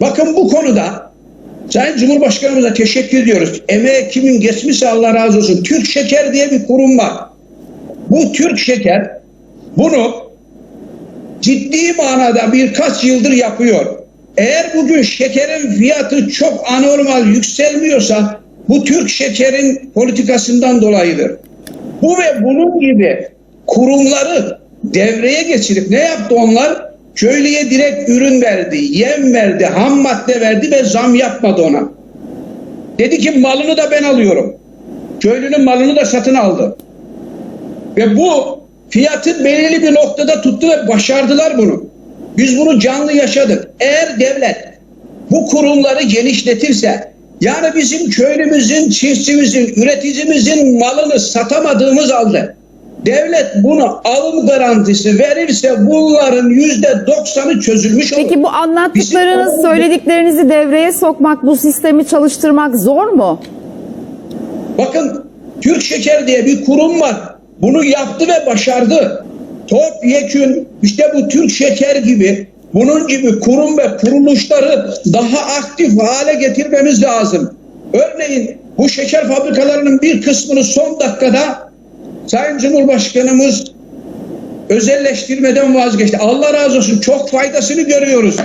Bakın bu konuda Sayın Cumhurbaşkanımıza teşekkür ediyoruz. Emeğe kimin geçmişse Allah razı olsun. Türk Şeker diye bir kurum var. Bu Türk Şeker bunu ciddi manada birkaç yıldır yapıyor. Eğer bugün şekerin fiyatı çok anormal yükselmiyorsa bu Türk Şeker'in politikasından dolayıdır. Bu ve bunun gibi kurumları devreye geçirip ne yaptı onlar? Köylüye direkt ürün verdi, yem verdi, ham madde verdi ve zam yapmadı ona. Dedi ki malını da ben alıyorum. Köylünün malını da satın aldı. Ve bu fiyatı belirli bir noktada tuttu ve başardılar bunu. Biz bunu canlı yaşadık. Eğer devlet bu kurumları genişletirse yani bizim köylümüzün, çiftçimizin, üreticimizin malını satamadığımız halde devlet bunu alım garantisi verirse bunların yüzde doksanı çözülmüş olur. Peki bu anlattıklarınız, Bizim- söylediklerinizi devreye sokmak, bu sistemi çalıştırmak zor mu? Bakın Türk Şeker diye bir kurum var. Bunu yaptı ve başardı. Topyekün işte bu Türk Şeker gibi bunun gibi kurum ve kuruluşları daha aktif hale getirmemiz lazım. Örneğin bu şeker fabrikalarının bir kısmını son dakikada Sayın Cumhurbaşkanımız özelleştirmeden vazgeçti. Allah razı olsun çok faydasını görüyoruz.